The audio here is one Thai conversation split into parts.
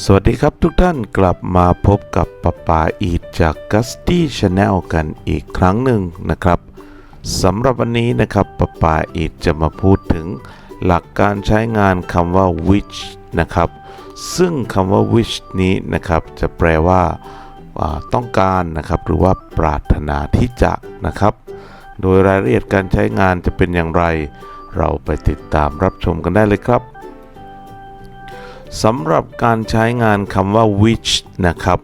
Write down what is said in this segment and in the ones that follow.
สวัสดีครับทุกท่านกลับมาพบกับปะปาอีทจาก g u s t y Channel กันอีกครั้งหนึ่งนะครับสำหรับวันนี้นะครับปะปาอีทจะมาพูดถึงหลักการใช้งานคำว่า which นะครับ ซึ่งคำว่า which นี้นะครับจะแปลว่าอ่าต้องการนะครับหรือว่าปรารถนาที่จะนะครับ โดยรายละเอียดการใช้งานจะเป็นอย่างไร เราไปติดตามรับชมกันได้เลยครับ สำหรับการใช้งานคำว่า which นะครับ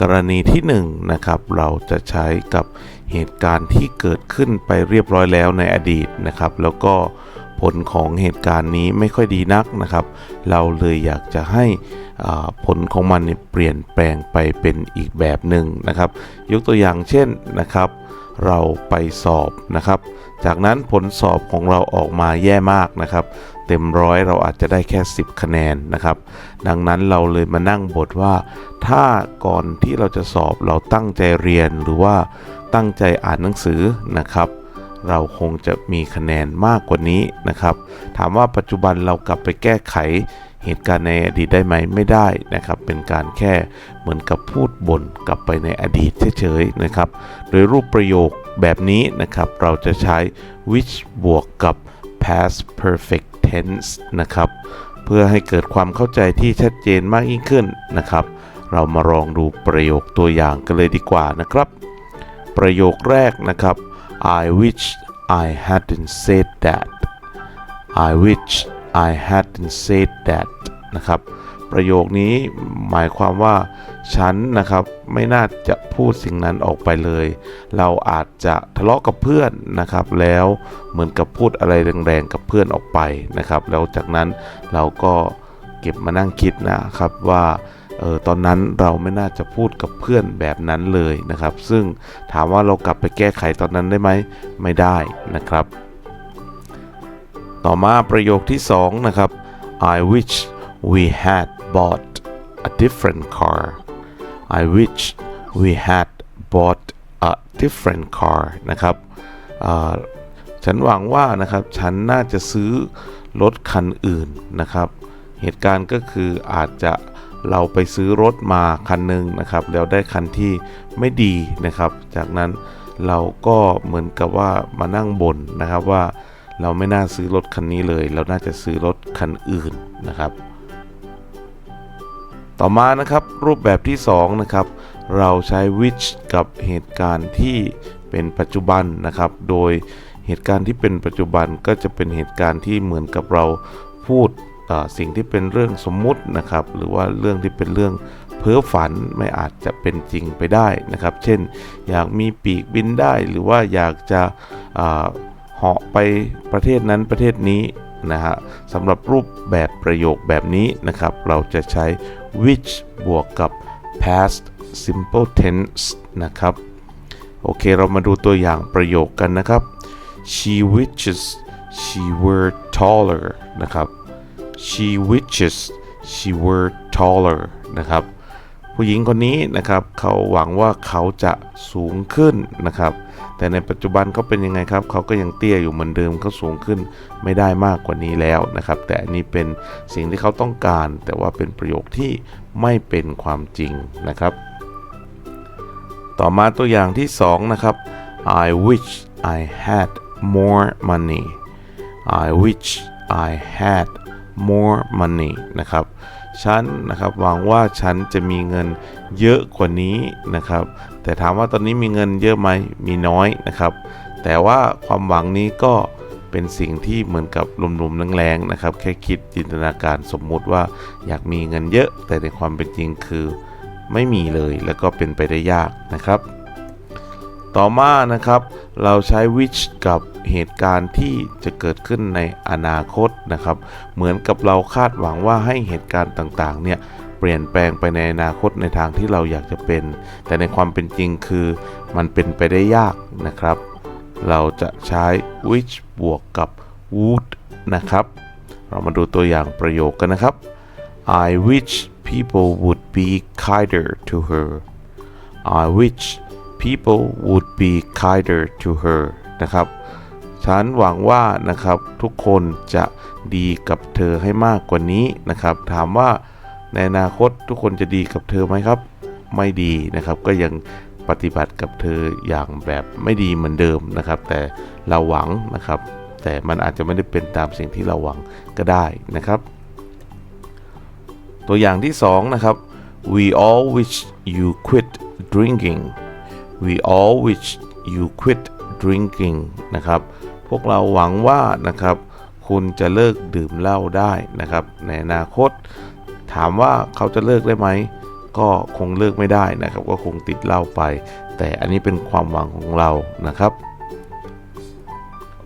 กรณีที่1นงนะครับเราจะใช้กับเหตุการณ์ที่เกิดขึ้นไปเรียบร้อยแล้วในอดีตนะครับ แล้วก็ผลของเหตุการณ์นี้ไม่ค่อยดีนักนะครับ เราเลยอยากจะให้อ่าผลของมันเปลี่ยนแปลงไปเป็นอีกแบบหนึ่งนะครับ ยกตัวอย่างเช่นนะครับ เราไปสอบนะครับ จากนั้นผลสอบของเราออกมาแย่มากนะครับ เต็มร้อยเราอาจจะได้แค่ 10 คะแนนนะครับ ดังนั้นเราเลยมานั่งบทว่า ถ้าก่อนที่เราจะสอบเราตั้งใจเรียนหรือว่าตั้งใจอ่านหนังสือนะครับ เราคงจะมีคะแนนมากกว่านี้นะครับ ถามว่าปัจจุบันเรากลับไปแก้ไขเหตุการณ์ในอดีตได้ไหมไม่ได้นะครับ เป็นการแค่เหมือนกับพูดบ่นกลับไปในอดีตเฉยๆนะครับ โดยรูปประโยคแบบนี้นะครับ เราจะใช้ which บวกกับ past perfect tense นะครับ เพื่อให้เกิดความเข้าใจที่ชัดเจนมากยิ่งขึ้นนะครับ เรามาลองดูประโยคตัวอย่างกันเลยดีกว่านะครับ ประโยคแรกนะครับ I wish I hadn't said that I wish I hadn't said that นะครับ ประโยคนี้หมายความว่า ฉันนะครับไม่น่าจะพูดสิ่งนั้นออกไปเลย เราอาจจะทะเลาะกับเพื่อนนะครับ แล้วเหมือนกับพูดอะไรแรงๆกับเพื่อนออกไปนะครับ แล้วจากนั้นเราก็เก็บมานั่งคิดนะครับว่า เออตอนนั้นเราไม่น่าจะพูดกับเพื่อนแบบนั้นเลยนะครับ ซึ่งถามว่าเรากลับไปแก้ไขตอนนั้นได้ไหมไม่ได้นะครับ ต่อมาประโยคที่สองนะครับ I wish we had bought a different car I wish we had bought a different car นะครับฉันหวังว่านะครับ ฉันน่าจะซื้อรถคันอื่นนะครับ เหตุการณ์ก็คืออาจจะ เราไปซื้อรถมาคันหนึ่งนะครับ แล้วได้คันที่ไม่ดีนะครับ จากนั้นเราก็เหมือนกับว่ามานั่งบ่นนะครับว่าเราไม่น่าซื้อรถคันนี้เลย เราน่าจะซื้อรถคันอื่นนะครับ ต่อมานะครับรูปแบบที่2นะครับเราใช้ which กับเหตุการณ์ที่เป็นปัจจุบันนะครับ โดยเหตุการณ์ที่เป็นปัจจุบันก็จะเป็นเหตุการณ์ที่เหมือนกับเราพูด สิ่งที่เป็นเรื่องสมมุตินะครับ หรือว่าเรื่องที่เป็นเรื่องเพ้อฝันไม่อาจจะเป็นจริงไปได้นะครับ เช่น อยากมีปีกบินได้ หรือว่าอยากจะเหาะไปประเทศนั้นประเทศนี้นะฮะสำหรับรูปแบบประโยคแบบนี้นะครับ เราจะใช้ which บวกกับ past simple tense นะครับ โอเค เรามาดูตัวอย่างประโยคกันนะครับ she wishes she were taller นะครับ she wishes she were taller นะครับ ผู้หญิงคนนี้นะครับ เขาหวังว่าเขาจะสูงขึ้นนะครับ แต่ในปัจจุบันเขาเป็นยังไงครับ เขาก็ยังเตี้ยอยู่เหมือนเดิมเขาสูงขึ้นไม่ได้มากกว่านี้แล้วนะครับ แต่อันนี้เป็นสิ่งที่เขาต้องการ แต่ว่าเป็นประโยคที่ไม่เป็นความจริงนะครับ ต่อมาตัวอย่างที่ 2 นะครับ I wish I had more money I wish I had more money นะครับฉันนะครับหวังว่าฉันจะมีเงินเยอะกว่านี้นะครับ แต่ถามว่าตอนนี้มีเงินเยอะไหมมีน้อยนะครับ แต่ว่าความหวังนี้ก็เป็นสิ่งที่เหมือนกับลมๆแรงๆนะครับ แค่คิดจินตนาการสมมุติว่าอยากมีเงินเยอะ แต่ในความเป็นจริงคือไม่มีเลยแล้วก็เป็นไปได้ยากนะครับ ต่อมานะครับ เราใช้ which กับเหตุการณ์ที่จะเกิดขึ้นในอนาคตนะครับ เหมือนกับเราคาดหวังว่าให้เหตุการณ์ต่างๆ เนี่ยเปลี่ยนแปลงไปในอนาคตในทางที่เราอยากจะเป็น แต่ในความเป็นจริงคือมันเป็นไปได้ยากนะครับ เราจะใช้ which บวกกับ would นะครับ เรามาดูตัวอย่างประโยคกันนะครับ I wish people would be kinder to her I wish people would be kinder to her นะครับ ฉันหวังว่านะครับทุกคนจะดีกับเธอให้มากกว่านี้นะครับ ถามว่าในอนาคตทุกคนจะดีกับเธอไหมครับ ไม่ดีนะครับ ก็ยังปฏิบัติกับเธออย่างแบบไม่ดีเหมือนเดิมนะครับ แต่เราหวังนะครับ แต่มันอาจจะไม่ได้เป็นตามสิ่งที่เราหวังก็ได้นะครับ ตัวอย่างที่สองนะครับ we all wish you quit drinking we all wish you quit drinking นะครับ พวกเราหวังว่านะครับ คุณจะเลิกดื่มเหล้าได้นะครับ ในอนาคต ถามว่าเขาจะเลิกได้ไหม ก็คงเลิกไม่ได้นะครับ ก็คงติดเหล้าไป แต่อันนี้เป็นความหวังของเรานะครับ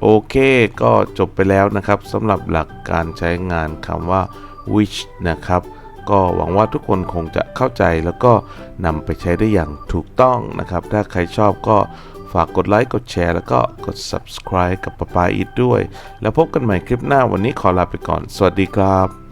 โอเค ก็จบไปแล้วนะครับสำหรับหลักการใช้งานคำว่า wish นะครับ ก็หวังว่าทุกคนคงจะเข้าใจแล้วก็นำไปใช้ได้อย่างถูกต้องนะครับ ถ้าใครชอบก็ฝากกดไลค์ กดแชร์ แล้วก็กด subscribe กับปะปาอีทด้วย แล้วพบกันใหม่คลิปหน้าวันนี้ขอลาไปก่อน สวัสดีครับ